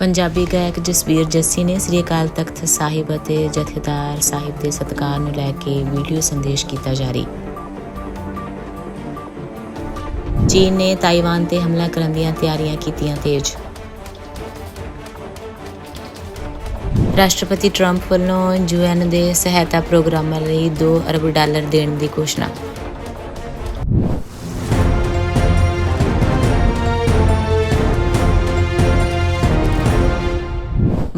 ਪੰਜਾਬੀ ਗਾਇਕ ਜਸਵੀਰ ਜੱਸੀ ਨੇ ਸ੍ਰੀ ਅਕਾਲ ਤਖਤ ਸਾਹਿਬ ਅਤੇ ਜਥੇਦਾਰ ਸਾਹਿਬ ਦੇ ਸਤਿਕਾਰ ਨੂੰ ਲੈ ਕੇ ਵੀਡੀਓ ਸੰਦੇਸ਼ ਕੀਤਾ ਜਾਰੀ। ਚੀਨ ਨੇ ਤਾਈਵਾਨ ਤੇ ਹਮਲਾ ਕਰਨ ਦੀਆਂ ਤਿਆਰੀਆਂ ਕੀਤੀਆਂ ਤੇਜ਼। ਰਾਸ਼ਟਰਪਤੀ ਟਰੰਪ ਵੱਲੋਂ ਯੂਐਨ ਦੇ ਸਹਾਇਤਾ ਪ੍ਰੋਗਰਾਮਾਂ ਲਈ 2 ਅਰਬ ਡਾਲਰ ਦੇਣ ਦੀ ਘੋਸ਼ਣਾ।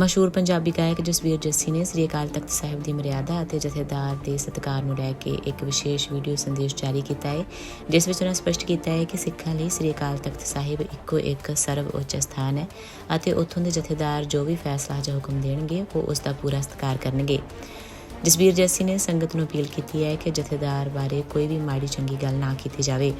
ਮਸ਼ਹੂਰ ਪੰਜਾਬੀ ਗਾਇਕ ਜਸਵੀਰ ਜੱਸੀ ਨੇ ਸ੍ਰੀ ਅਕਾਲ ਤਖਤ ਸਾਹਿਬ ਦੀ ਮਰਿਆਦਾ ਅਤੇ ਜਥੇਦਾਰ ਦੇ ਸਤਿਕਾਰ ਨੂੰ ਲੈ ਕੇ ਇੱਕ ਵਿਸ਼ੇਸ਼ ਵੀਡੀਓ ਸੰਦੇਸ਼ ਜਾਰੀ ਕੀਤਾ ਹੈ, ਜਿਸ ਵਿੱਚ ਉਹਨਾਂ ਸਪਸ਼ਟ ਕੀਤਾ ਹੈ ਕਿ ਸਿੱਖਾਂ ਲਈ ਸ੍ਰੀ ਅਕਾਲ ਤਖਤ ਸਾਹਿਬ ਇੱਕੋ ਇੱਕ ਸਰਵ ਉੱਚ ਸਥਾਨ ਹੈ ਅਤੇ ਉੱਥੋਂ ਦੇ ਜਥੇਦਾਰ ਜੋ ਵੀ ਫੈਸਲਾ ਜਾਂ ਹੁਕਮ ਦੇਣਗੇ, ਉਹ ਉਸ ਦਾ ਪੂਰਾ ਸਤਿਕਾਰ ਕਰਨਗੇ। ਜਸਬੀਰ ਜੱਸੀ ਨੇ ਸੰਗਤ ਨੂੰ ਅਪੀਲ ਕੀਤੀ ਹੈ ਕਿ ਜਥੇਦਾਰ ਬਾਰੇ ਕੋਈ ਵੀ ਮਾੜੀ ਚੰਗੀ ਗੱਲ ਨਾ ਕੀਤੀ ਜਾਵੇ।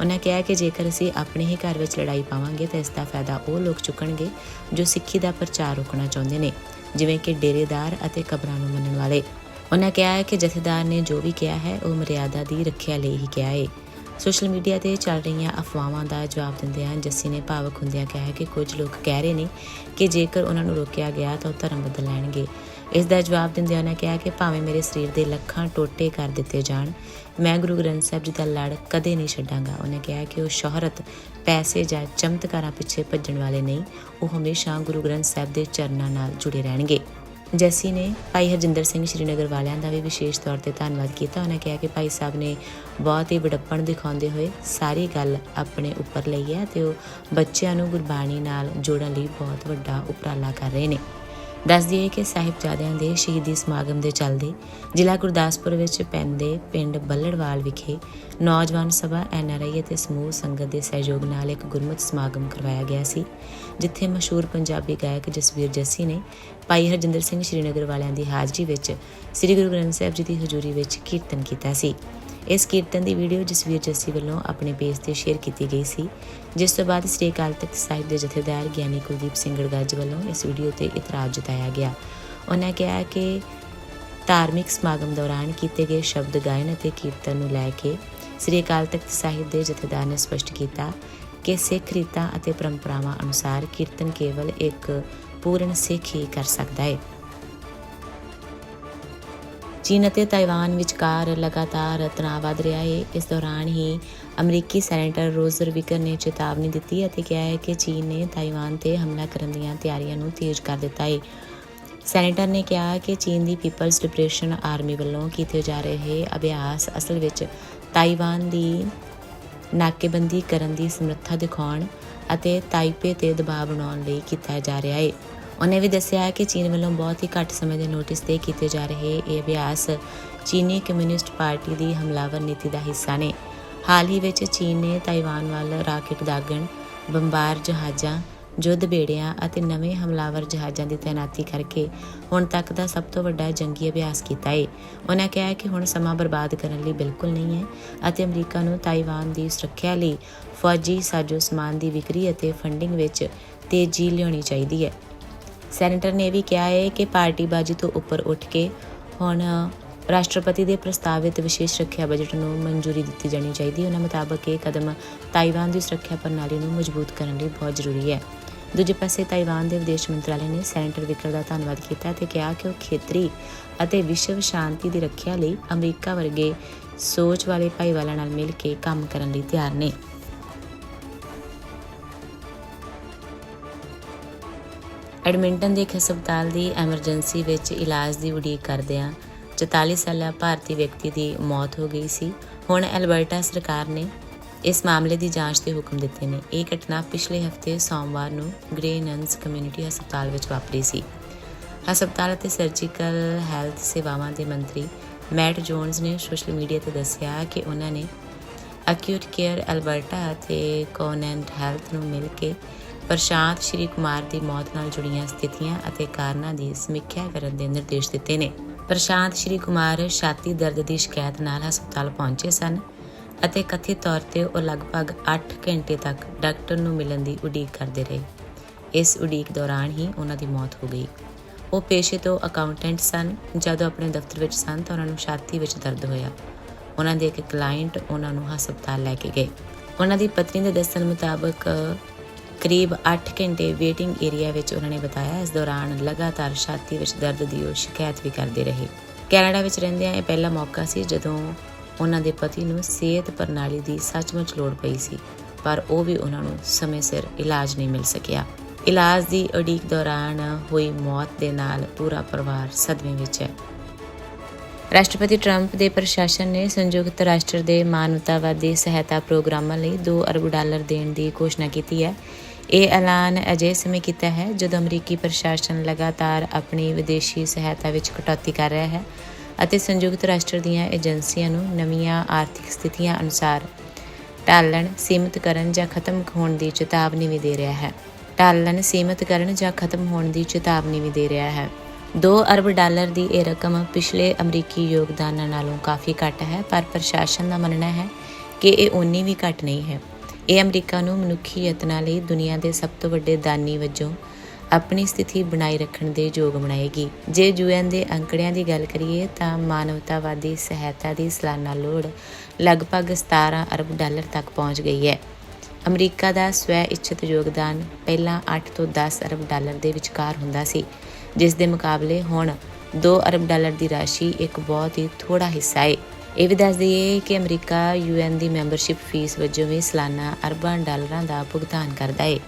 ਉਹਨਾਂ ਕਿਹਾ ਕਿ ਜੇਕਰ ਅਸੀਂ ਆਪਣੇ ਹੀ ਘਰ ਵਿੱਚ ਲੜਾਈ ਪਾਵਾਂਗੇ ਤਾਂ ਇਸ ਦਾ ਫਾਇਦਾ ਉਹ ਲੋਕ ਚੁੱਕਣਗੇ ਜੋ ਸਿੱਖੀ ਦਾ ਪ੍ਰਚਾਰ ਰੋਕਣਾ ਚਾਹੁੰਦੇ ਨੇ, ਜਿਵੇਂ ਕਿ ਡੇਰੇਦਾਰ ਅਤੇ ਕਬਰਾਂ ਨੂੰ ਮੰਨਣ ਵਾਲੇ। ਉਹਨਾਂ ਕਿਹਾ ਹੈ ਕਿ ਜਥੇਦਾਰ ਨੇ ਜੋ ਵੀ ਕਿਹਾ ਹੈ, ਉਹ ਮਰਿਆਦਾ ਦੀ ਰੱਖਿਆ ਲਈ ਹੀ ਕਿਹਾ ਹੈ ਸੋਸ਼ਲ ਮੀਡੀਆ ਤੇ ਚੱਲ ਰਹੀਆਂ ਅਫਵਾਹਾਂ ਦਾ ਜਵਾਬ ਦਿੰਦਿਆਂ ਜੱਸੀ ਨੇ ਭਾਵਕ ਹੁੰਦਿਆਂ ਕਿਹਾ ਕਿ ਕੁਝ ਲੋਕ ਕਹਿ ਰਹੇ ਨੇ ਕਿ ਜੇਕਰ ਉਹਨਾਂ ਨੂੰ ਰੋਕਿਆ ਗਿਆ ਤਾਂ ਉਹ ਧਰਮ ਬਦਲ ਲੈਣਗੇ। ਇਸ ਦਾ ਜਵਾਬ ਦਿੰਦਿਆਂ ਉਹਨਾਂ ਕਿਹਾ ਕਿ ਭਾਵੇਂ ਮੇਰੇ ਸਰੀਰ ਦੇ ਲੱਖਾਂ ਟੋਟੇ ਕਰ ਦਿੱਤੇ ਜਾਣ, ਮੈਂ ਗੁਰੂ ਗ੍ਰੰਥ ਸਾਹਿਬ ਜੀ ਦਾ ਲੜ ਕਦੇ ਨਹੀਂ ਛੱਡਾਂਗਾ। ਉਹਨੇ ਕਿਹਾ ਕਿ ਉਹ ਸ਼ੋਹਰਤ, ਪੈਸੇ ਜਾਂ ਚਮਤਕਾਰਾਂ ਪਿੱਛੇ ਭੱਜਣ ਵਾਲੇ ਨਹੀਂ, ਉਹ ਹਮੇਸ਼ਾ ਗੁਰੂ ਗ੍ਰੰਥ ਸਾਹਿਬ ਦੇ ਚਰਨਾਂ ਨਾਲ ਜੁੜੇ ਰਹਿਣਗੇ। ਜੈਸੀ ਨੇ ਭਾਈ ਹਰਜਿੰਦਰ ਸਿੰਘ ਸ਼੍ਰੀਨਗਰ ਵਾਲਿਆਂ ਦਾ ਵੀ ਵਿਸ਼ੇਸ਼ ਤੌਰ ਤੇ ਧੰਨਵਾਦ ਕੀਤਾ। ਉਹਨਾਂ ਕਿਹਾ ਕਿ ਭਾਈ ਸਾਹਿਬ ਨੇ ਬਹੁਤ ਹੀ ਵਡੱਪਣ ਦਿਖਾਉਂਦੇ ਹੋਏ ਸਾਰੀ ਗੱਲ ਆਪਣੇ ਉੱਪਰ ਲਈ ਹੈ ਤੇ ਉਹ ਬੱਚਿਆਂ ਨੂੰ ਗੁਰਬਾਣੀ ਨਾਲ ਜੋੜਨ ਲਈ ਬਹੁਤ ਵੱਡਾ ਉਪਰਾਲਾ ਕਰ ਰਹੇ ਨੇ। ਦੱਸ ਦਈਏ ਕਿ ਸਾਹਿਬਜ਼ਾਦਿਆਂ ਦੇ ਸ਼ਹੀਦੀ ਸਮਾਗਮ ਦੇ ਚੱਲਦੇ ਜ਼ਿਲ੍ਹਾ ਗੁਰਦਾਸਪੁਰ ਵਿੱਚ ਪੈਂਦੇ ਪਿੰਡ ਬੱਲੜਵਾਲ ਵਿਖੇ ਨੌਜਵਾਨ ਸਭਾ ਐਨਆਰਆਈ ਅਤੇ ਸਮੂਹ ਸੰਗਤ ਦੇ ਸਹਿਯੋਗ ਨਾਲ ਇੱਕ ਗੁਰਮਤਿ ਸਮਾਗਮ ਕਰਵਾਇਆ ਗਿਆ ਸੀ, ਜਿੱਥੇ ਮਸ਼ਹੂਰ ਪੰਜਾਬੀ ਗਾਇਕ ਜਸਵੀਰ ਜੱਸੀ ਨੇ ਭਾਈ ਹਰਜਿੰਦਰ ਸਿੰਘ ਸ਼੍ਰੀਨਗਰ ਵਾਲਿਆਂ ਦੀ ਹਾਜ਼ਰੀ ਵਿੱਚ ਸ੍ਰੀ ਗੁਰੂ ਗ੍ਰੰਥ ਸਾਹਿਬ ਜੀ ਦੀ ਹਜ਼ੂਰੀ ਵਿੱਚ ਕੀਰਤਨ ਕੀਤਾ ਸੀ। ਇਸ ਕੀਰਤਨ ਦੀ ਵੀਡੀਓ ਜਸਵੀਰ ਜੱਸੀ ਵੱਲੋਂ ਆਪਣੇ ਪੇਜ ਤੇ ਸ਼ੇਅਰ ਕੀਤੀ ਗਈ ਸੀ, ਜਿਸ ਤੋਂ ਬਾਅਦ ਸ੍ਰੀ ਅਕਾਲ ਤਖਤ ਸਾਹਿਬ ਦੇ ਜਥੇਦਾਰ ਗਿਆਨੀ ਕੁਲਦੀਪ ਸਿੰਘ ਗੜਗੱਜ ਵੱਲੋਂ ਇਸ ਵੀਡੀਓ ਤੇ ਇਤਰਾਜ਼ ਜਤਾਇਆ ਗਿਆ। ਉਹਨਾਂ ਕਿਹਾ ਕਿ ਧਾਰਮਿਕ ਸਮਾਗਮ ਦੌਰਾਨ ਕੀਤੇ ਗਏ ਸ਼ਬਦ ਗਾਇਨ ਅਤੇ ਕੀਰਤਨ ਨੂੰ ਲੈ ਕੇ ਸ੍ਰੀ ਅਕਾਲ ਤਖਤ ਸਾਹਿਬ ਦੇ ਜਥੇਦਾਰ ਨੇ ਸਪਸ਼ਟ ਕੀਤਾ ਕਿ ਸਿੱਖ ਰੀਤਾਂ ਅਤੇ ਪਰੰਪਰਾਵਾਂ ਅਨੁਸਾਰ ਕੀਰਤਨ ਕੇਵਲ ਇੱਕ ਪੂਰਨ ਸਿੱਖ ਹੀ ਕਰ ਸਕਦਾ ਹੈ। ਚੀਨ ਅਤੇ ਤਾਈਵਾਨ ਵਿਚਕਾਰ ਲਗਾਤਾਰ ਤਣਾਅ ਵਧ ਰਿਹਾ ਹੈ। ਇਸ ਦੌਰਾਨ ਹੀ ਅਮਰੀਕੀ ਸੈਨੇਟਰ ਰੋਜ਼ਰ ਵਿਕਰ ਨੇ ਚੇਤਾਵਨੀ ਦਿੱਤੀ ਅਤੇ ਕਿਹਾ ਹੈ ਕਿ ਚੀਨ ਨੇ ਤਾਈਵਾਨ ਤੇ ਹਮਲਾ ਕਰਨ ਦੀਆਂ ਤਿਆਰੀਆਂ ਨੂੰ ਤੇਜ਼ ਕਰ ਦਿੱਤਾ ਹੈ। ਸੈਨੇਟਰ ਨੇ ਕਿਹਾ ਕਿ ਚੀਨ ਦੀ ਪੀਪਲਜ਼ ਲਿਬਰੇਸ਼ਨ ਆਰਮੀ ਵੱਲੋਂ ਕੀਤੇ ਜਾ ਰਹੇ ਅਭਿਆਸ ਅਸਲ ਵਿੱਚ ਤਾਈਵਾਨ ਦੀ ਨਾਕੇਬੰਦੀ ਕਰਨ ਦੀ ਸਮਰੱਥਾ ਦਿਖਾਉਣ ਅਤੇ ਤਾਈਪੇ ਤੇ ਦਬਾਅ ਬਣਾਉਣ ਲਈ ਕੀਤਾ ਜਾ ਰਿਹਾ ਹੈ। ਉਹਨੇ ਵੀ ਦੱਸਿਆ ਹੈ ਕਿ ਚੀਨ ਵੱਲੋਂ ਬਹੁਤ ਹੀ ਘੱਟ ਸਮੇਂ ਦੇ ਨੋਟਿਸ ਤੇ ਕੀਤੇ ਜਾ ਰਹੇ ਇਹ ਅਭਿਆਸ ਚੀਨੀ ਕਮਿਊਨਿਸਟ ਪਾਰਟੀ ਦੀ ਹਮਲਾਵਰ ਨੀਤੀ ਦਾ ਹਿੱਸਾ ਨੇ। ਹਾਲ ਹੀ ਵਿੱਚ ਚੀਨ ਨੇ ਤਾਈਵਾਨ ਵੱਲ ਰਾਕੇਟ ਦਾਗਣ, ਬੰਬਾਰ ਜਹਾਜ਼ਾਂ ਯੁੱਧ ਬੇੜਿਆਂ ਅਤੇ ਨਵੇਂ ਹਮਲਾਵਰ ਜਹਾਜ਼ਾਂ ਦੀ ਤਾਇਨਾਤੀ ਕਰਕੇ ਹੁਣ ਤੱਕ ਦਾ ਸਭ ਤੋਂ ਵੱਡਾ ਜੰਗੀ ਅਭਿਆਸ ਕੀਤਾ ਹੈ ਉਹਨਾਂ ਕਿਹਾ ਕਿ ਹੁਣ ਸਮਾਂ ਬਰਬਾਦ ਕਰਨ ਲਈ ਬਿਲਕੁਲ ਨਹੀਂ ਹੈ ਅਤੇ ਅਮਰੀਕਾ ਨੂੰ ਤਾਈਵਾਨ ਦੀ ਸੁਰੱਖਿਆ ਲਈ ਫੌਜੀ ਸਾਜੋ ਸਮਾਨ ਦੀ ਵਿਕਰੀ ਅਤੇ ਫੰਡਿੰਗ ਵਿੱਚ ਤੇਜ਼ੀ ਲਿਆਉਣੀ ਚਾਹੀਦੀ ਹੈ। ਸੈਨੇਟਰ ਨੇ ਇਹ ਵੀ ਕਿਹਾ ਹੈ ਕਿ ਪਾਰਟੀਬਾਜ਼ੀ ਤੋਂ ਉੱਪਰ ਉੱਠ ਕੇ ਹੁਣ ਰਾਸ਼ਟਰਪਤੀ ਦੇ ਪ੍ਰਸਤਾਵਿਤ ਵਿਸ਼ੇਸ਼ ਰੱਖਿਆ ਬਜਟ ਨੂੰ ਮਨਜ਼ੂਰੀ ਦਿੱਤੀ ਜਾਣੀ ਚਾਹੀਦੀ ਉਹਨਾਂ ਮੁਤਾਬਕ ਇਹ ਕਦਮ ਤਾਈਵਾਨ ਦੀ ਸੁਰੱਖਿਆ ਪ੍ਰਣਾਲੀ ਨੂੰ ਮਜ਼ਬੂਤ ਕਰਨ ਲਈ ਬਹੁਤ ਜ਼ਰੂਰੀ ਹੈ। ਦੂਜੇ ਪਾਸੇ ਤਾਈਵਾਨ ਦੇ ਵਿਦੇਸ਼ ਮੰਤਰਾਲੇ ਨੇ ਸੈਨੇਟਰ ਵਿਕਰ ਦਾ ਧੰਨਵਾਦ ਕੀਤਾ ਤੇ ਕਿਹਾ ਕਿ ਉਹ ਖੇਤਰੀ ਅਤੇ ਵਿਸ਼ਵ ਸ਼ਾਂਤੀ ਦੀ ਰੱਖਿਆ ਲਈ ਅਮਰੀਕਾ ਵਰਗੇ ਸੋਚ ਵਾਲੇ ਭਾਈਵਾਲਾਂ ਨਾਲ ਮਿਲ ਕੇ ਕੰਮ ਕਰਨ ਲਈ ਤਿਆਰ ਨੇ। ਐਡਮਿੰਟਨ ਦੇ ਇੱਕ ਹਸਪਤਾਲ ਦੀ ਐਮਰਜੈਂਸੀ ਵਿੱਚ ਇਲਾਜ ਦੀ ਉਡੀਕ ਕਰਦਿਆਂ 44 ਸਾਲਾ ਭਾਰਤੀ ਵਿਅਕਤੀ ਦੀ ਮੌਤ ਹੋ ਗਈ ਸੀ। ਹੁਣ ਐਲਬਰਟਾ ਸਰਕਾਰ ਨੇ ਇਸ ਮਾਮਲੇ ਦੀ ਜਾਂਚ ਦੇ ਹੁਕਮ ਦਿੱਤੇ ਨੇ। ਇਹ ਘਟਨਾ ਪਿਛਲੇ ਹਫ਼ਤੇ ਸੋਮਵਾਰ ਨੂੰ ਗ੍ਰੇ ਨਨਸ ਕਮਿਊਨਿਟੀ ਹਸਪਤਾਲ ਵਿੱਚ ਵਾਪਰੀ ਸੀ। ਹਸਪਤਾਲ ਅਤੇ ਸਰਜੀਕਲ ਹੈਲਥ ਸੇਵਾਵਾਂ ਦੇ ਮੰਤਰੀ ਮੈਟ ਜੋਨਸ ਨੇ ਸੋਸ਼ਲ ਮੀਡੀਆ ਤੇ ਦੱਸਿਆ ਕਿ ਉਹਨਾਂ ਨੇ ਅਕਿਊਟ ਕੇਅਰ ਐਲਬਰਟਾ ਅਤੇ ਕੋਨੈਂਟ ਹੈਲਥ ਨੂੰ ਮਿਲ ਕੇ ਪ੍ਰਸ਼ਾਂਤ ਸ਼੍ਰੀ ਕੁਮਾਰ ਦੀ ਮੌਤ ਨਾਲ ਜੁੜੀਆਂ ਸਥਿਤੀਆਂ ਅਤੇ ਕਾਰਨਾਂ ਦੀ ਸਮੀਖਿਆ ਕਰਨ ਦੇ ਨਿਰਦੇਸ਼ ਦਿੱਤੇ ਨੇ। ਪ੍ਰਸ਼ਾਂਤ ਸ਼੍ਰੀ ਕੁਮਾਰ ਛਾਤੀ ਦਰਦ ਦੀ ਸ਼ਿਕਾਇਤ ਨਾਲ ਹਸਪਤਾਲ ਪਹੁੰਚੇ ਸਨ ਅਤੇ ਕਥਿਤ ਤੌਰ ਤੇ ਉਹ ਲਗਭਗ 8 ਘੰਟੇ ਤੱਕ ਡਾਕਟਰ ਨੂੰ ਮਿਲਣ ਦੀ ਉਡੀਕ ਕਰਦੇ ਰਹੇ। ਇਸ ਉਡੀਕ ਦੌਰਾਨ ਹੀ ਉਹਨਾਂ ਦੀ ਮੌਤ ਹੋ ਗਈ। ਉਹ ਪੇਸ਼ੇ ਤੋਂ ਅਕਾਊਂਟੈਂਟ ਸਨ। ਜਦੋਂ ਆਪਣੇ ਦਫ਼ਤਰ ਵਿੱਚ ਸਨ ਤਾਂ ਉਹਨਾਂ ਨੂੰ ਛਾਤੀ ਵਿੱਚ ਦਰਦ ਹੋਇਆ। ਉਹਨਾਂ ਦੇ ਇੱਕ ਕਲਾਇੰਟ ਉਹਨਾਂ ਨੂੰ ਹਸਪਤਾਲ ਲੈ ਕੇ ਗਏ। ਉਹਨਾਂ ਦੀ ਪਤਨੀ ਦੇ ਦੱਸਣ ਮੁਤਾਬਕ ਕਰੀਬ 8 ਘੰਟੇ ਵੇਟਿੰਗ ਏਰੀਆ ਵਿੱਚ ਉਹਨਾਂ ਨੇ ਬਿਤਾਇਆ। ਇਸ ਦੌਰਾਨ ਲਗਾਤਾਰ ਛਾਤੀ ਵਿੱਚ ਦਰਦ ਦੀ ਉਹ ਸ਼ਿਕਾਇਤ ਵੀ ਕਰਦੇ ਰਹੇ। ਕੈਨੇਡਾ ਵਿੱਚ ਰਹਿੰਦਿਆਂ ਇਹ ਪਹਿਲਾ ਮੌਕਾ ਸੀ ਜਦੋਂ ਉਹਨਾਂ ਦੇ ਪਤੀ ਨੂੰ ਸਿਹਤ ਪ੍ਰਣਾਲੀ ਦੀ ਸੱਚਮੁੱਚ ਲੋੜ ਪਈ ਸੀ, ਪਰ ਉਹ ਵੀ ਉਹਨਾਂ ਨੂੰ ਸਮੇਂ ਸਿਰ ਇਲਾਜ ਨਹੀਂ ਮਿਲ ਸਕਿਆ। ਇਲਾਜ ਦੀ ਉਡੀਕ ਦੌਰਾਨ ਹੋਈ ਮੌਤ ਦੇ ਨਾਲ ਪੂਰਾ ਪਰਿਵਾਰ ਸਦਮੇ ਵਿੱਚ ਹੈ। ਰਾਸ਼ਟਰਪਤੀ ਟਰੰਪ ਦੇ ਪ੍ਰਸ਼ਾਸਨ ਨੇ ਸੰਯੁਕਤ ਰਾਸ਼ਟਰ ਦੇ ਮਾਨਵਤਾਵਾਦੀ ਸਹਾਇਤਾ ਪ੍ਰੋਗਰਾਮਾਂ ਲਈ 2 ਅਰਬ ਡਾਲਰ ਦੇਣ ਦੀ ਘੋਸ਼ਣਾ ਕੀਤੀ ਹੈ। ਇਹ ਐਲਾਨ ਅਜੇ ਸਮੇਂ ਕੀਤਾ ਹੈ ਜਦੋਂ ਅਮਰੀਕੀ ਪ੍ਰਸ਼ਾਸਨ ਲਗਾਤਾਰ ਆਪਣੀ ਵਿਦੇਸ਼ੀ ਸਹਾਇਤਾ ਵਿੱਚ ਕਟੌਤੀ ਕਰ ਰਿਹਾ ਹੈ ਅਤੇ ਸੰਯੁਕਤ ਰਾਸ਼ਟਰ ਦੀਆਂ ਏਜੰਸੀਆਂ ਨੂੰ ਨਵੀਆਂ ਆਰਥਿਕ ਸਥਿਤੀਆਂ ਅਨੁਸਾਰ ਟਾਲਣ ਸੀਮਿਤ ਕਰਨ ਜਾਂ ਖਤਮ ਹੋਣ ਦੀ ਚੇਤਾਵਨੀ ਵੀ ਦੇ ਰਿਹਾ ਹੈ। ਟਾਲਣ ਸੀਮਿਤ ਕਰਨ ਜਾਂ ਖਤਮ ਹੋਣ ਦੀ ਚੇਤਾਵਨੀ ਵੀ ਦੇ ਰਿਹਾ ਹੈ। 2 ਅਰਬ ਡਾਲਰ ਦੀ ਇਹ ਰਕਮ ਪਿਛਲੇ ਅਮਰੀਕੀ ਯੋਗਦਾਨਾਂ ਨਾਲੋਂ ਕਾਫੀ ਘੱਟ ਹੈ, ਪਰ ਪ੍ਰਸ਼ਾਸਨ ਦਾ ਮੰਨਣਾ ਹੈ ਕਿ ਇਹ ਓਨੀ ਵੀ ਘੱਟ ਨਹੀਂ ਹੈ। ਇਹ ਅਮਰੀਕਾ ਨੂੰ ਮਨੁੱਖੀ ਯਤਨਾਂ ਲਈ ਦੁਨੀਆ ਦੇ ਸਭ ਤੋਂ ਵੱਡੇ ਦਾਨੀ ਵਜੋਂ ਆਪਣੀ ਸਥਿਤੀ ਬਣਾਈ ਰੱਖਣ ਦੇ ਯੋਗ ਬਣਾਏਗੀ। ਜੇ ਯੂਐਨ ਦੇ ਅੰਕੜਿਆਂ ਦੀ ਗੱਲ ਕਰੀਏ ਤਾਂ ਮਾਨਵਤਾਵਾਦੀ ਸਹਾਇਤਾ ਦੀ ਸਾਲਾਨਾ ਲੋੜ ਲਗਭਗ 17 ਅਰਬ ਡਾਲਰ ਤੱਕ ਪਹੁੰਚ ਗਈ ਹੈ। ਅਮਰੀਕਾ ਦਾ ਸਵੈ ਇੱਛਤ ਯੋਗਦਾਨ ਪਹਿਲਾਂ 8 ਤੋਂ 10 ਅਰਬ ਡਾਲਰ ਦੇ ਵਿਚਕਾਰ ਹੁੰਦਾ ਸੀ। ਜਿਸ ਦੇ ਮੁਕਾਬਲੇ ਹੁਣ 2 ਅਰਬ ਡਾਲਰ ਦੀ ਰਾਸ਼ੀ ਇੱਕ ਬਹੁਤ ਹੀ ਥੋੜਾ ਹਿੱਸਾ ਹੈ ਇਹ ਵੀ ਦੱਸ ਦਈਏ ਕਿ ਅਮਰੀਕਾ ਯੂਐਨ ਦੀ ਮੈਂਬਰਸ਼ਿਪ ਫੀਸ ਵਜੋਂ ਵੀ ਸਾਲਾਨਾ ਅਰਬਾਂ ਡਾਲਰਾਂ ਦਾ ਭੁਗਤਾਨ ਕਰਦਾ ਹੈ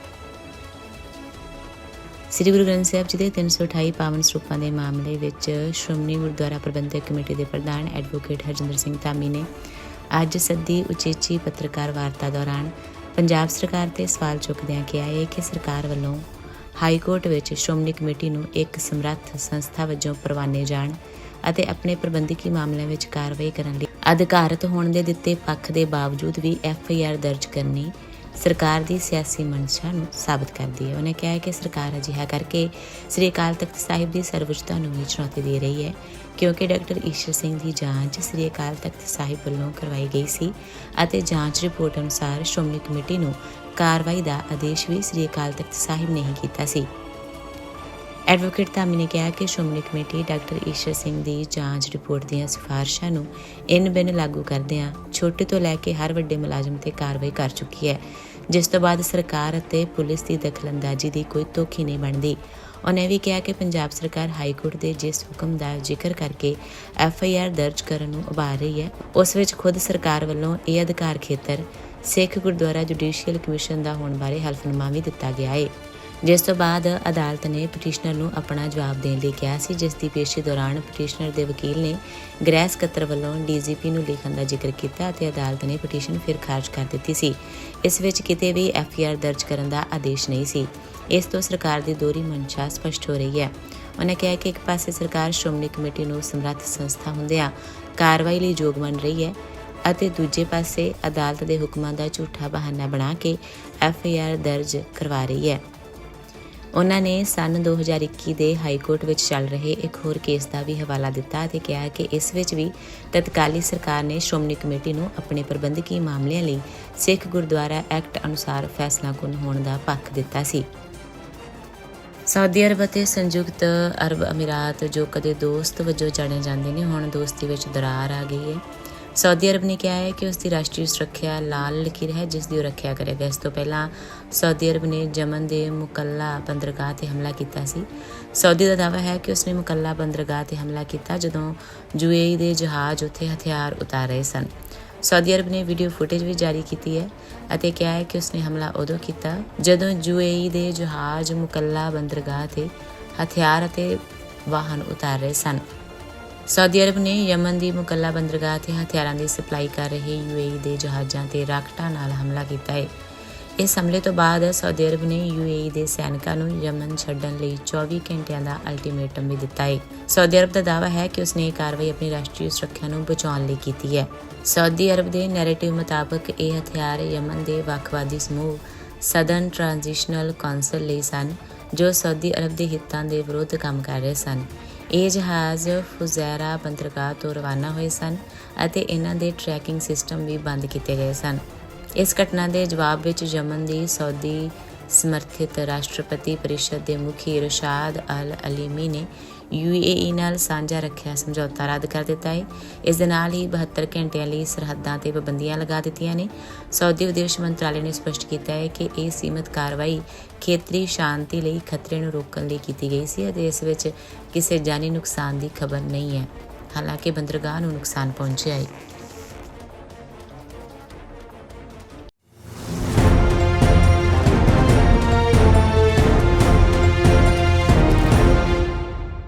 ਸ੍ਰੀ ਗੁਰੂ ਗ੍ਰੰਥ ਸਾਹਿਬ ਜੀ ਦੇ 328 ਪਾਵਨ ਸਰੂਪਾਂ ਦੇ ਮਾਮਲੇ ਵਿੱਚ ਸ਼੍ਰੋਮਣੀ ਗੁਰਦੁਆਰਾ ਪ੍ਰਬੰਧਕ ਕਮੇਟੀ ਦੇ ਪ੍ਰਧਾਨ ਐਡਵੋਕੇਟ ਹਰਜਿੰਦਰ ਸਿੰਘ ਧਾਮੀ ਨੇ ਅੱਜ ਸੱਦੀ ਉਚੇਚੀ ਪੱਤਰਕਾਰ ਵਾਰਤਾ ਦੌਰਾਨ ਪੰਜਾਬ ਸਰਕਾਰ ਤੇ ਸਵਾਲ ਚੁੱਕਦਿਆਂ ਕਿਹਾ ਹੈ ਕਿ ਸਰਕਾਰ ਵੱਲੋਂ ਹਾਈ ਕੋਰਟ ਵਿੱਚ ਸ਼੍ਰੋਮਣੀ ਕਮੇਟੀ ਨੂੰ ਇੱਕ ਸਮਰੱਥ ਸੰਸਥਾ ਵਜੋਂ ਪ੍ਰਵਾਨੇ ਜਾਣ ਅਤੇ ਆਪਣੇ ਪ੍ਰਬੰਧਕੀ ਮਾਮਲਿਆਂ ਵਿੱਚ ਕਾਰਵਾਈ ਕਰਨ ਲਈ ਅਧਿਕਾਰਤ ਹੋਣ ਦੇ ਦਿੱਤੇ ਪੱਖ ਦੇ ਬਾਵਜੂਦ ਵੀ ਐਫ ਆਈ ਆਰ ਦਰਜ ਕਰਨੀ ਸਰਕਾਰ ਦੀ ਸਿਆਸੀ ਮਨਸ਼ਾ ਨੂੰ ਸਾਬਤ ਕਰਦੀ ਹੈ। ਉਹਨੇ ਕਿਹਾ ਹੈ ਕਿ ਸਰਕਾਰ ਅਜਿਹਾ ਕਰਕੇ ਸ੍ਰੀ ਅਕਾਲ ਤਖਤ ਸਾਹਿਬ ਦੀ ਸਰਵਉੱਚਤਾ ਨੂੰ ਵੀ ਚੁਣੌਤੀ ਦੇ ਰਹੀ ਹੈ, ਕਿਉਂਕਿ ਡਾਕਟਰ ਈਸ਼ਰ ਸਿੰਘ ਦੀ ਜਾਂਚ ਸ੍ਰੀ ਅਕਾਲ ਤਖਤ ਸਾਹਿਬ ਵੱਲੋਂ ਕਰਵਾਈ ਗਈ ਸੀ ਅਤੇ ਜਾਂਚ ਰਿਪੋਰਟ ਅਨੁਸਾਰ ਸ਼੍ਰੋਮਣੀ ਕਮੇਟੀ ਨੂੰ ਕਾਰਵਾਈ ਦਾ ਆਦੇਸ਼ ਵੀ ਸ੍ਰੀ ਅਕਾਲ ਤਖਤ ਸਾਹਿਬ ਨੇ ਹੀ ਕੀਤਾ ਸੀ। ਐਡਵੋਕੇਟ ਧਾਮੀ ਨੇ ਕਿਹਾ ਕਿ ਸ਼੍ਰੋਮਣੀ ਕਮੇਟੀ ਡਾਕਟਰ ਈਸ਼ਰ ਸਿੰਘ ਦੀ ਜਾਂਚ ਰਿਪੋਰਟ ਦੀਆਂ ਸਿਫਾਰਸ਼ਾਂ ਨੂੰ ਇਨ ਬਿਨ ਲਾਗੂ ਕਰਦਿਆਂ ਛੋਟੇ ਤੋਂ ਲੈ ਕੇ ਹਰ ਵੱਡੇ ਮੁਲਾਜ਼ਮ ਤੇ ਕਾਰਵਾਈ ਕਰ ਚੁੱਕੀ ਹੈ, ਜਿਸ ਤੋਂ ਬਾਅਦ ਸਰਕਾਰ ਅਤੇ ਪੁਲਿਸ ਦੀ ਦਖਲਅੰਦਾਜ਼ੀ ਦੀ ਕੋਈ ਤੋਖੀ ਨਹੀਂ ਬਣਦੀ। ਉਹਨੇ ਵੀ ਕਿਹਾ ਕਿ ਪੰਜਾਬ ਸਰਕਾਰ ਹਾਈ ਕੋਰਟ ਦੇ ਜਿਸ ਹੁਕਮ ਦਾ ਜ਼ਿਕਰ ਕਰਕੇ ਐਫ ਆਈ ਆਰ ਦਰਜ ਕਰਨ ਨੂੰ ਉਭਾਰ ਰਹੀ ਹੈ, ਉਸ ਵਿੱਚ ਖੁਦ ਸਰਕਾਰ ਵੱਲੋਂ ਇਹ ਅਧਿਕਾਰ ਖੇਤਰ ਸਿੱਖ ਗੁਰਦੁਆਰਾ ਜੁਡੀਸ਼ੀਅਲ ਕਮਿਸ਼ਨ ਦਾ ਹੋਣ ਬਾਰੇ ਹਲਫਨਾਮਾ ਵੀ ਦਿੱਤਾ ਗਿਆ ਹੈ ਜਿਸ ਤੋਂ ਬਾਅਦ ਅਦਾਲਤ ਨੇ ਪਟੀਸ਼ਨਰ ਨੂੰ ਆਪਣਾ ਜਵਾਬ ਦੇਣ ਲਈ ਕਿਹਾ ਸੀ, ਜਿਸ ਦੀ ਪੇਸ਼ੀ ਦੌਰਾਨ ਪਟੀਸ਼ਨਰ ਦੇ ਵਕੀਲ ਨੇ ਗ੍ਰਹਿ ਸਕੱਤਰ ਵੱਲੋਂ ਡੀਜੀਪੀ ਨੂੰ ਲਿਖਣ ਦਾ ਜ਼ਿਕਰ ਕੀਤਾ ਅਤੇ ਅਦਾਲਤ ਨੇ ਪਟੀਸ਼ਨ ਫਿਰ ਖਾਰਜ ਕਰ ਦਿੱਤੀ ਸੀ। ਇਸ ਵਿੱਚ ਕਿਤੇ ਵੀ ਐਫਆਈਆਰ ਦਰਜ ਕਰਨ ਦਾ ਆਦੇਸ਼ ਨਹੀਂ ਸੀ। ਇਸ ਤੋਂ ਸਰਕਾਰ ਦੀ ਦੋਹਰੀ ਮਨਸ਼ਾ ਸਪਸ਼ਟ ਹੋ ਰਹੀ ਹੈ। ਉਹਨਾਂ ਕਿਹਾ ਕਿ ਇੱਕ ਪਾਸੇ ਸਰਕਾਰ ਸ਼੍ਰੋਮਣੀ ਕਮੇਟੀ ਨੂੰ ਸਮਰੱਥ ਸੰਸਥਾ ਹੁੰਦਿਆਂ ਕਾਰਵਾਈ ਲਈ ਯੋਗ ਮੰਨ ਰਹੀ ਹੈ ਅਤੇ ਦੂਜੇ ਪਾਸੇ ਅਦਾਲਤ ਦੇ ਹੁਕਮਾਂ ਦਾ ਝੂਠਾ ਬਹਾਨਾ ਬਣਾ ਕੇ ਐਫਆਈਆਰ ਦਰਜ ਕਰਵਾ ਰਹੀ ਹੈ। ਉਹਨਾਂ ਨੇ ਸਨ 2021 ਦੇ ਹਾਈ ਕੋਰਟ ਵਿੱਚ ਚੱਲ ਰਹੇ ਇੱਕ ਹੋਰ ਕੇਸ ਦਾ ਵੀ ਹਵਾਲਾ ਦਿੱਤਾ ਅਤੇ ਕਿਹਾ ਕਿ ਇਸ ਵਿੱਚ ਵੀ ਤਤਕਾਲੀ ਸਰਕਾਰ ਨੇ ਸ਼੍ਰੋਮਣੀ ਕਮੇਟੀ ਨੂੰ ਆਪਣੇ ਪ੍ਰਬੰਧਕੀ ਮਾਮਲਿਆਂ ਲਈ ਸਿੱਖ ਗੁਰਦੁਆਰਾ ਐਕਟ ਅਨੁਸਾਰ ਫੈਸਲਾਕੁਨ ਹੋਣ ਦਾ ਪੱਖ ਦਿੱਤਾ ਸੀ। ਸਾਊਦੀ ਅਰਬ ਅਤੇ ਸੰਯੁਕਤ ਅਰਬ ਅਮੀਰਾਤ ਜੋ ਕਦੇ ਦੋਸਤ ਵਜੋਂ ਜਾਣੇ ਜਾਂਦੇ ਨੇ, ਹੁਣ ਦੋਸਤੀ ਵਿੱਚ ਦਰਾਰ ਆ ਗਈ ਹੈ। ਸਾਊਦੀ ਅਰਬ ਨੇ ਕਿਹਾ ਹੈ ਕਿ ਉਸ ਦੀ ਰਾਸ਼ਟਰੀ ਸੁਰੱਖਿਆ ਲਾਲ ਲਕੀਰ ਹੈ ਜਿਸ ਦੀ ਉਹ ਰੱਖਿਆ ਕਰੇਗਾ। ਇਸ ਤੋਂ ਪਹਿਲਾਂ ਸਾਊਦੀ ਅਰਬ ਨੇ ਯਮਨ ਦੇ ਮੁਕੱਲਾ ਬੰਦਰਗਾਹ ਤੇ ਹਮਲਾ ਕੀਤਾ ਸੀ। ਸਾਊਦੀ ਦਾ ਦਾਅਵਾ ਹੈ ਕਿ ਉਸਨੇ ਮੁਕੱਲਾ ਬੰਦਰਗਾਹ ਤੇ ਹਮਲਾ ਕੀਤਾ ਜਦੋਂ ਯੂਏਈ ਦੇ ਜਹਾਜ਼ ਉੱਥੇ ਹਥਿਆਰ ਉਤਾਰ ਰਹੇ ਸਨ। ਸਾਊਦੀ ਅਰਬ ਨੇ ਵੀਡੀਓ ਫੁਟੇਜ ਵੀ ਜਾਰੀ ਕੀਤੀ ਹੈ ਅਤੇ ਕਿਹਾ ਹੈ ਕਿ ਉਸਨੇ ਹਮਲਾ ਉਦੋਂ ਕੀਤਾ ਜਦੋਂ ਯੂਏਈ ਦੇ ਜਹਾਜ਼ ਮੁਕੱਲਾ ਬੰਦਰਗਾਹ ਤੇ ਹਥਿਆਰ ਅਤੇ ਵਾਹਨ ਉਤਾਰ ਰਹੇ ਸਨ। ਸਾਊਦੀ ਅਰਬ ਨੇ ਯਮਨ ਦੀ ਮੁਕੱਲਾ ਬੰਦਰਗਾਹ ਤੇ ਹਥਿਆਰਾਂ ਦੀ ਸਪਲਾਈ ਕਰ ਰਹੇ ਯੂਏਈ ਦੇ ਜਹਾਜ਼ਾਂ ਤੇ ਰਾਕਟਾਂ ਨਾਲ ਹਮਲਾ ਕੀਤਾ ਹੈ। ਇਸ ਹਮਲੇ ਤੋਂ ਬਾਅਦ ਸਾਊਦੀ ਅਰਬ ਨੇ ਯੂਏਈ ਦੇ ਸੈਨਿਕਾਂ ਨੂੰ ਯਮਨ ਛੱਡਣ ਲਈ 24 ਘੰਟਿਆਂ ਦਾ ਅਲਟੀਮੇਟਮ ਵੀ ਦਿੱਤਾ ਹੈ। ਸਾਊਦੀ ਅਰਬ ਦਾ ਦਾਅਵਾ ਹੈ ਕਿ ਉਸਨੇ ਇਹ ਕਾਰਵਾਈ ਆਪਣੀ ਰਾਸ਼ਟਰੀ ਸੁਰੱਖਿਆ ਨੂੰ ਬਚਾਉਣ ਲਈ ਕੀਤੀ ਹੈ। ਸਾਊਦੀ ਅਰਬ ਦੇ ਨੈਰੇਟਿਵ ਮੁਤਾਬਕ ਇਹ ਹਥਿਆਰ ਯਮਨ ਦੇ ਵੱਖਵਾਦੀ ਸਮੂਹ ਸਦਨ ਟ੍ਰਾਂਜੀਸ਼ਨਲ ਕਾਉਂਸਲ ਲਈ ਸਨ, ਜੋ ਸਾਊਦੀ ਅਰਬ ਦੇ ਹਿੱਤਾਂ ਦੇ ਵਿਰੁੱਧ ਕੰਮ ਕਰ ਰਹੇ ਸਨ। ਇਹ ਜਹਾਜ਼ ਫੁਜ਼ੈਰਾ ਬੰਦਰਗਾਹ ਤੋਂ ਰਵਾਨਾ ਹੋਏ ਸਨ ਅਤੇ ਇਹਨਾਂ ਦੇ ਟਰੈਕਿੰਗ ਸਿਸਟਮ ਵੀ ਬੰਦ ਕੀਤੇ ਗਏ ਸਨ। ਇਸ ਘਟਨਾ ਦੇ ਜਵਾਬ ਵਿੱਚ ਯਮਨ ਦੀ ਸਾਊਦੀ ਸਮਰਥਿਤ ਰਾਸ਼ਟਰਪਤੀ ਪਰਿਸ਼ਦ ਦੇ ਮੁਖੀ ਰਸ਼ਾਦ ਅਲ ਅਲੀਮੀ ਨੇ UAE ਨਾਲ ਸਾਂਝਾ ਰੱਖਿਆ ਸਮਝੌਤਾ ਰੱਦ ਕਰ ਦਿੱਤਾ ਹੈ। ਇਸ ਦੇ ਨਾਲ ਹੀ 72 ਘੰਟਿਆਂ ਲਈ ਸਰਹੱਦਾਂ ਤੇ ਪਾਬੰਦੀਆਂ ਲਗਾ ਦਿੱਤੀਆਂ ਨੇ। ਸਾਊਦੀ ਵਿਦੇਸ਼ ਮੰਤਰਾਲੇ ਨੇ ਸਪਸ਼ਟ ਕੀਤਾ ਹੈ ਕਿ ਇਹ ਸੀਮਤ ਕਾਰਵਾਈ ਖੇਤਰੀ ਸ਼ਾਂਤੀ ਲਈ ਖਤਰੇ ਨੂੰ ਰੋਕਣ ਲਈ ਕੀਤੀ ਗਈ ਸੀ ਅਤੇ ਇਸ ਵਿੱਚ ਕਿਸੇ ਜਾਨੀ ਨੁਕਸਾਨ ਦੀ ਖਬਰ ਨਹੀਂ ਹੈ। ਹਾਲਾਂਕਿ ਬੰਦਰਗਾਹ ਨੂੰ ਨੁਕਸਾਨ ਪਹੁੰਚਿਆ ਹੈ।